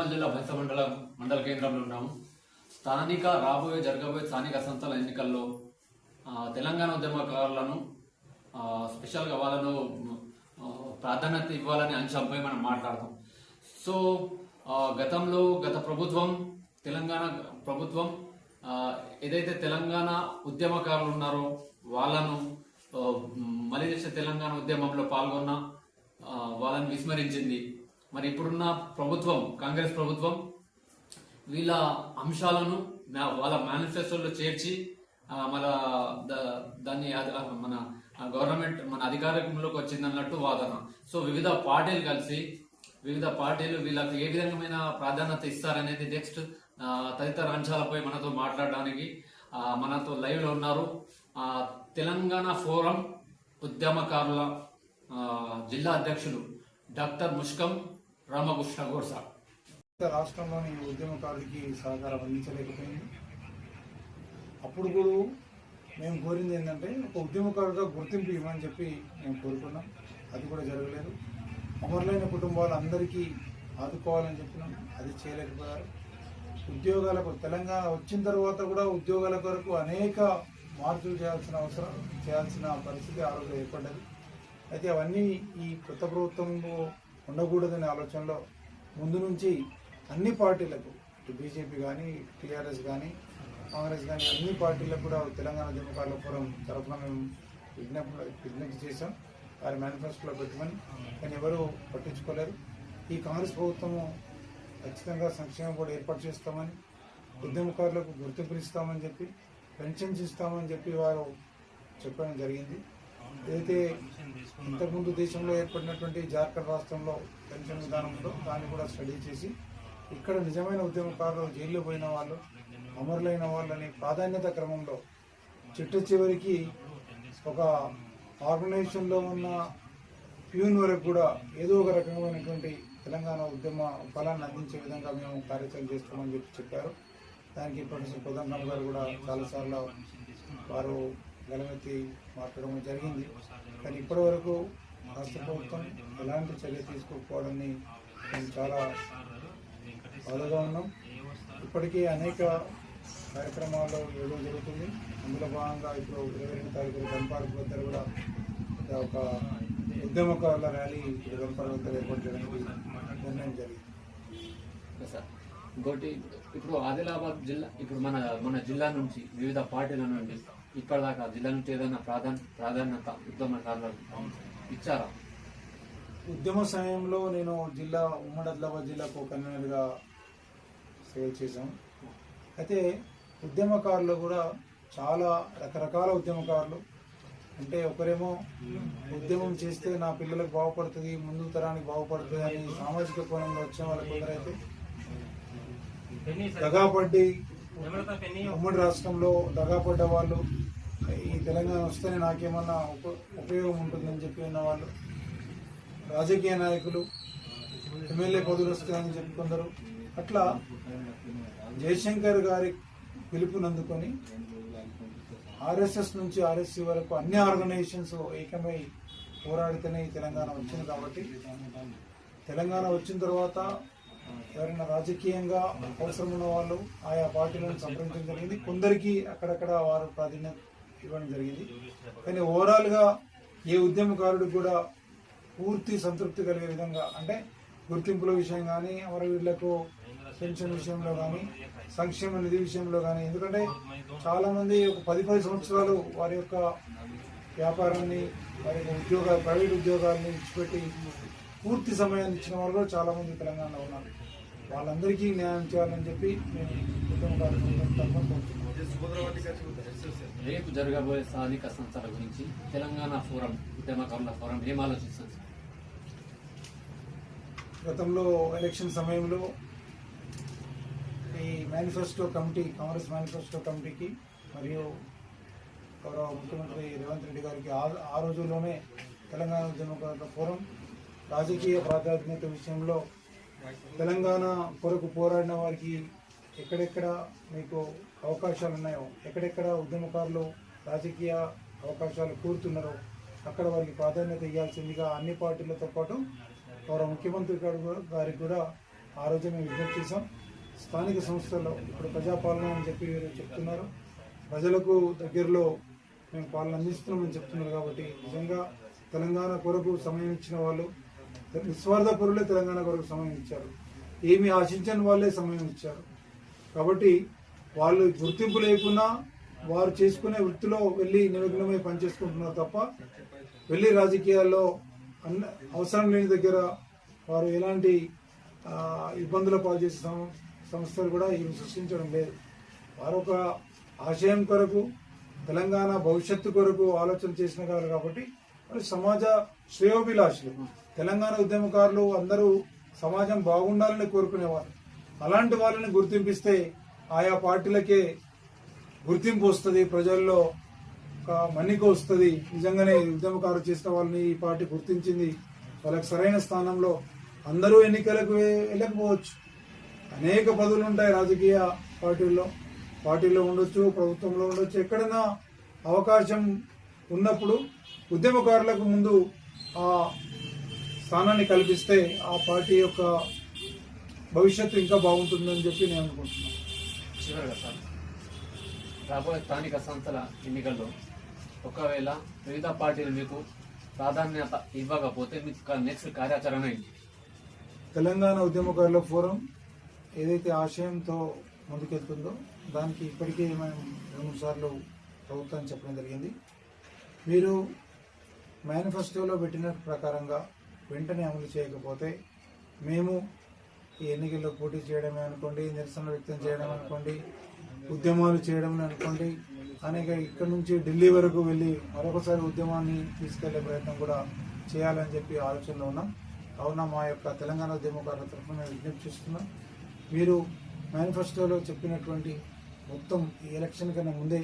నిర్మల్ జిల్లా బైస మండల మండల కేంద్రంలో ఉన్నాము. స్థానిక రాబోయే జరగబోయే స్థానిక సంస్థల ఎన్నికల్లో తెలంగాణ ఉద్యమకారులను స్పెషల్గా వాళ్ళను ప్రాధాన్యత ఇవ్వాలని అంశంపై మనం మాట్లాడతాం. సో గతంలో గత ప్రభుత్వం తెలంగాణ ప్రభుత్వం ఏదైతే తెలంగాణ ఉద్యమకారులు ఉన్నారో వాళ్ళను మలిదేశ దేశ తెలంగాణ ఉద్యమంలో పాల్గొన్న వాళ్ళని విస్మరించింది. మరి ఇప్పుడున్న ప్రభుత్వం కాంగ్రెస్ ప్రభుత్వం వీళ్ళ అంశాలను వాళ్ళ మేనిఫెస్టోలో చేర్చి మన ద- దాన్ని మన గవర్నమెంట్ మన అధికారంలోకి వచ్చింది అన్నట్టు వాదన. సో వివిధ పార్టీలు కలిసి వివిధ పార్టీలు వీళ్ళకి ఏ విధమైన ప్రాధాన్యత ఇస్తారనేది నెక్స్ట్ తదితర అంశాలపై మనతో మాట్లాడడానికి మనతో లైవ్లో ఉన్నారు. తెలంగాణ ఫోరం ఉద్యమకారుల జిల్లా అధ్యక్షులు డాక్టర్ ముష్కం రామకృష్ణ గోడ్సా రాష్ట్రంలోని ఉద్యమకారుడికి సహకారం అందించలేకపోయింది. అప్పుడు కూడా మేము కోరింది ఏంటంటే ఒక ఉద్యమకారుడిగా గుర్తింపు ఇవ్వమని చెప్పి మేము కోరుకున్నాం. అది కూడా జరగలేదు. అమరులైన కుటుంబాలందరికీ ఆదుకోవాలని చెప్పినాం. అది చేయలేకపోయారు. ఉద్యోగాలకు తెలంగాణ వచ్చిన తర్వాత కూడా ఉద్యోగాల కొరకు అనేక మార్పులు చేయాల్సిన అవసరం చేయాల్సిన పరిస్థితి ఆరోగ్యం ఏర్పడ్డది. అయితే అవన్నీ ఈ కొత్త ప్రభుత్వంలో ఉండకూడదనే ఆలోచనలో ముందు నుంచి అన్ని పార్టీలకు ఇటు బీజేపీ కానీ టీఆర్ఎస్ కానీ కాంగ్రెస్ కానీ అన్ని పార్టీలకు కూడా తెలంగాణ ఉద్యమకారుల ఫోరం తరఫున మేము విజ్ఞప్తి విజ్ఞప్తి చేశాం. వారి మేనిఫెస్టోలో పెట్టమని. కానీ ఎవరూ పట్టించుకోలేరు ఈ కాంగ్రెస్ ప్రభుత్వము ఖచ్చితంగా సంక్షేమం కూడా ఏర్పాటు చేస్తామని ఉద్యమకారులకు గుర్తింపునిస్తామని చెప్పి పెన్షన్స్ ఇస్తామని చెప్పి వారు చెప్పడం జరిగింది. ఏదైతే ఇంతకుముందు దేశంలో ఏర్పడినటువంటి జార్ఖండ్ రాష్ట్రంలో పెన్షన్ విధానం ఉందో దాన్ని కూడా స్టడీ చేసి ఇక్కడ నిజమైన ఉద్యమకారులు జైల్లో పోయిన వాళ్ళు అమరులైన వాళ్ళని ప్రాధాన్యత క్రమంలో చిట్ట చివరికి ఒక ఆర్గనైజేషన్లో ఉన్న ప్యూన్ వరకు కూడా ఏదో ఒక రకమైనటువంటి తెలంగాణ ఉద్యమ ఫలాన్ని అందించే విధంగా మేము కార్యాచరణ చేస్తామని చెప్పి చెప్పారు. దానికి ప్రొఫెసర్ కోదండరామ్ గారు కూడా చాలాసార్లు వారు గలమెత్తి మాట్లాడడం జరిగింది. కానీ ఇప్పటి వరకు రాష్ట్ర ప్రభుత్వం ఎలాంటి చర్య తీసుకోకపోవడాన్ని మేము చాలా బాధగా ఉన్నాం. ఇప్పటికీ అనేక కార్యక్రమాల్లో ఏదో జరుగుతుంది. అందులో భాగంగా ఇప్పుడు ఇరవై రెండు తారీఖు గన్పార్క్ వద్ద కూడా ఒక ఉద్యమకారుల ర్యాలీ గన్పార్క్ వద్ద ఏర్పాటు చేయడానికి నిర్ణయం జరిగింది. సార్ ఇంకోటి ఇప్పుడు ఆదిలాబాద్ జిల్లా ఇప్పుడు మన మన జిల్లా నుంచి వివిధ పార్టీల నుండి ఇప్పటిదాకా జిల్లా నుంచి ఏదైనా ప్రాధాన్య ప్రాధాన్యత ఉద్యమకారులకు ఇచ్చారా? ఉద్యమ సమయంలో నేను జిల్లా ఉమ్మడి ఆదిలాబాద్ జిల్లాకు కన్వీనర్గా సేవ చేశాం. అయితే ఉద్యమకారులు కూడా చాలా రకరకాల ఉద్యమకారులు అంటే ఒకరేమో ఉద్యమం చేస్తే నా పిల్లలకు బాగుపడుతుంది ముందు తరానికి బాగుపడుతుంది అని సామాజిక కోణంలో వచ్చిన వాళ్ళ కొందరైతే దగాపడ్డి ఉమ్మడి రాష్ట్రంలో దగాపడ్డ వాళ్ళు ఈ తెలంగాణ వస్తేనే నాకేమన్నా ఉప ఉపయోగం ఉంటుందని చెప్పి ఉన్న వాళ్ళు రాజకీయ నాయకులు ఎమ్మెల్యే పదవులు వస్తాయని చెప్పుకుందరు అట్లా జయశంకర్ గారి పిలుపునందుకొని ఆర్ఎస్ఎస్ నుంచి ఆర్ఎస్సీ వరకు అన్ని ఆర్గనైజేషన్స్ ఏకమై పోరాడితేనే ఈ తెలంగాణ వచ్చింది కాబట్టి తెలంగాణ వచ్చిన తర్వాత ఎవరైనా రాజకీయంగా అవసరం ఉన్న వాళ్ళు ఆయా పార్టీలను సంప్రదించడం జరిగింది. కొందరికి అక్కడక్కడ వారు ప్రాధాన్యత ఇవ్వడం జరిగింది. కానీ ఓవరాల్గా ఏ ఉద్యమకారుడు కూడా పూర్తి సంతృప్తి కలిగే విధంగా అంటే గుర్తింపుల విషయం కానీ అమరవీరులకు పెన్షన్ విషయంలో కానీ సంక్షేమ నిధి విషయంలో కానీ ఎందుకంటే చాలామంది ఒక పది పది సంవత్సరాలు వారి యొక్క వ్యాపారాన్ని వారి యొక్క ఉద్యోగ ప్రైవేట్ ఉద్యోగాన్ని విడిచిపెట్టి పూర్తి సమయాన్ని ఇచ్చిన వారు కూడా తెలంగాణలో ఉన్నారు. వాళ్ళందరికీ న్యాయం చేయాలని చెప్పి మేము రేపు జరగబోయే స్థానిక సంస్థల గురించి తెలంగాణ ఫోరం ఉద్యమకారుల ఫోరం ఏం ఆలోచిస్తుంది? గతంలో ఎలక్షన్ సమయంలో ఈ మేనిఫెస్టో కమిటీ కాంగ్రెస్ మేనిఫెస్టో కమిటీకి మరియు గౌరవ ముఖ్యమంత్రి రేవంత్ రెడ్డి గారికి ఆ ఆ రోజుల్లోనే తెలంగాణ ఉద్యమకారుల ఫోరం రాజకీయ ప్రాధాన్యత విషయంలో తెలంగాణ కొరకు పోరాడిన వారికి ఎక్కడెక్కడ మీకు అవకాశాలు ఉన్నాయో ఎక్కడెక్కడ ఉద్యమకారులు రాజకీయ అవకాశాలు కోరుతున్నారో అక్కడ వారికి ప్రాధాన్యత ఇవ్వాల్సిందిగా అన్ని పార్టీలతో పాటు గౌరవ ముఖ్యమంత్రి గారు గారికి కూడా ఆ రోజు మేము విజ్ఞప్తి చేసాం స్థానిక సంస్థల్లో ఇప్పుడు ప్రజాపాలన అని చెప్పి చెప్తున్నారు. ప్రజలకు దగ్గరలో మేము పాలన అందిస్తున్నామని చెప్తున్నారు కాబట్టి నిజంగా తెలంగాణ కొరకు సమయం ఇచ్చిన వాళ్ళు నిస్వార్థ పరులే తెలంగాణ కొరకు సమయం ఇచ్చారు. ఏమి ఆశించని వాళ్ళే సమయం ఇచ్చారు. కాబట్టి వాళ్ళు గుర్తింపు లేకున్నా వారు చేసుకునే వృత్తిలో వెళ్ళి నిమగ్నమై పనిచేసుకుంటున్నారు తప్ప వెళ్ళి రాజకీయాల్లో అన్న అవసరం లేని దగ్గర వారు ఎలాంటి ఇబ్బందుల పాలు చేసే సం- సంస్థలు కూడా ఏమి సృష్టించడం లేదు. వారు ఒక ఆశయం కొరకు తెలంగాణ భవిష్యత్తు కొరకు ఆలోచన చేసిన వారు కాబట్టి మరి సమాజ శ్రేయోభిలాషులు. తెలంగాణ ఉద్యమకారులు అందరూ సమాజం బాగుండాలని కోరుకునేవారు. అలాంటి వాళ్ళని గుర్తింపిస్తే ఆయా పార్టీలకే గుర్తింపు వస్తుంది ప్రజల్లో ఒక మన్నిక వస్తుంది. నిజంగానే ఉద్యమకారులు చేసిన వాళ్ళని ఈ పార్టీ గుర్తించింది. వాళ్ళకి సరైన స్థానంలో అందరూ ఎన్నికలకు వెళ్ళకపోవచ్చు. అనేక పదవులు ఉంటాయి రాజకీయ పార్టీల్లో. పార్టీలో ఉండొచ్చు ప్రభుత్వంలో ఉండొచ్చు. ఎక్కడైనా అవకాశం ఉన్నప్పుడు ఉద్యమకారులకు ముందు ఆ స్థానాన్ని కల్పిస్తే ఆ పార్టీ యొక్క భవిష్యత్తు ఇంకా బాగుంటుందని చెప్పి నేను అనుకుంటున్నాను. చివరిగా సార్ రాబోయే స్థానిక సంస్థల ఎన్నికల్లో ఒకవేళ వివిధ పార్టీలు మీకు ప్రాధాన్యత ఇవ్వకపోతే మీకు నెక్స్ట్ కార్యాచరణ ఏంటి? తెలంగాణ ఉద్యమకారుల ఫోరం ఏదైతే ఆశయంతో ముందుకెళ్తుందో దానికి ఇప్పటికే మేము రెండు మూడు సార్లు ప్రభుత్వాన్ని చెప్పడం జరిగింది. మీరు మేనిఫెస్టోలో పెట్టిన ప్రకారంగా వెంటనే అమలు చేయకపోతే మేము ఈ ఎన్నికల్లో పోటీ చేయడమే అనుకోండి నిరసన వ్యక్తం చేయడం అనుకోండి ఉద్యమాలు చేయడం అనుకోండి అనేక ఇక్కడి నుంచి ఢిల్లీ వరకు వెళ్ళి మరొకసారి ఉద్యమాన్ని తీసుకెళ్ళే ప్రయత్నం కూడా చేయాలని చెప్పి ఆలోచనలో ఉన్నాం. కావున మా యొక్క తెలంగాణ ఉద్యమకారుల తరఫున మేము విజ్ఞప్తి చేస్తున్నాం. మీరు మేనిఫెస్టోలో చెప్పినటువంటి మొత్తం ఈ ఎలక్షన్ కన్నా ముందే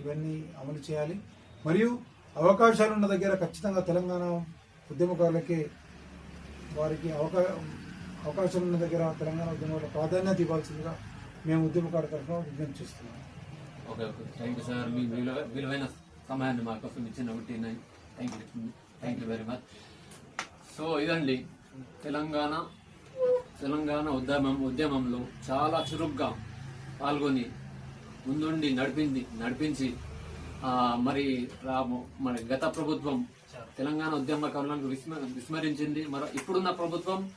ఇవన్నీ అమలు చేయాలి. మరియు అవకాశాలు ఉన్న దగ్గర ఖచ్చితంగా తెలంగాణ ఉద్యమకారులకి వారికి అవకా అవకాశం ఉన్న దగ్గర తెలంగాణ ఉద్యమంలో ప్రాధాన్యత ఇవ్వాల్సిందిగా మేము ఉద్యమకారుల తరఫున విజ్ఞప్తి చేస్తున్నాం. Okay okay. Thank you sir మీ విలువైన సమయాన్ని మా కోసం ఇచ్చిన ఒకటి thank you thank you very much so ఇదండి. తెలంగాణ తెలంగాణ ఉద్యమం ఉద్యమంలో చాలా చురుగ్గా పాల్గొని ముందుండి నడిపింది నడిపించి మరి రాము మరి గత ప్రభుత్వం తెలంగాణ ఉద్యమకాలను విస్మ విస్మరించింది. మరి ఇప్పుడున్న ప్రభుత్వం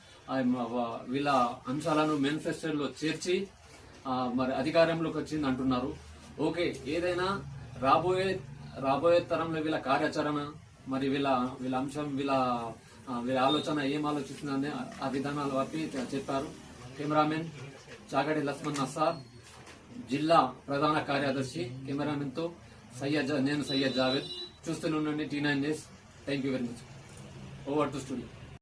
వీళ్ళ అంశాలను మేనిఫెస్టోలో చేర్చి మరి అధికారంలోకి వచ్చింది అంటున్నారు. ఓకే ఏదైనా రాబోయే రాబోయే తరంలో వీళ్ళ కార్యాచరణ మరి వీళ్ళ వీళ్ళ అంశం వీళ్ళ వీళ్ళ ఆలోచన ఏం ఆలోచిస్తుందని ఆ- విధానాలు బట్టి చెప్పారు. కెమెరామెన్ చాగడి లక్ష్మణ్ నస్సార్ జిల్లా ప్రధాన కార్యదర్శి కెమెరామెన్తో సయ్యద్ నేను సయ్యద్ జావేద్. చూస్తూనే ఉండండి T nine days thank you very much over to studio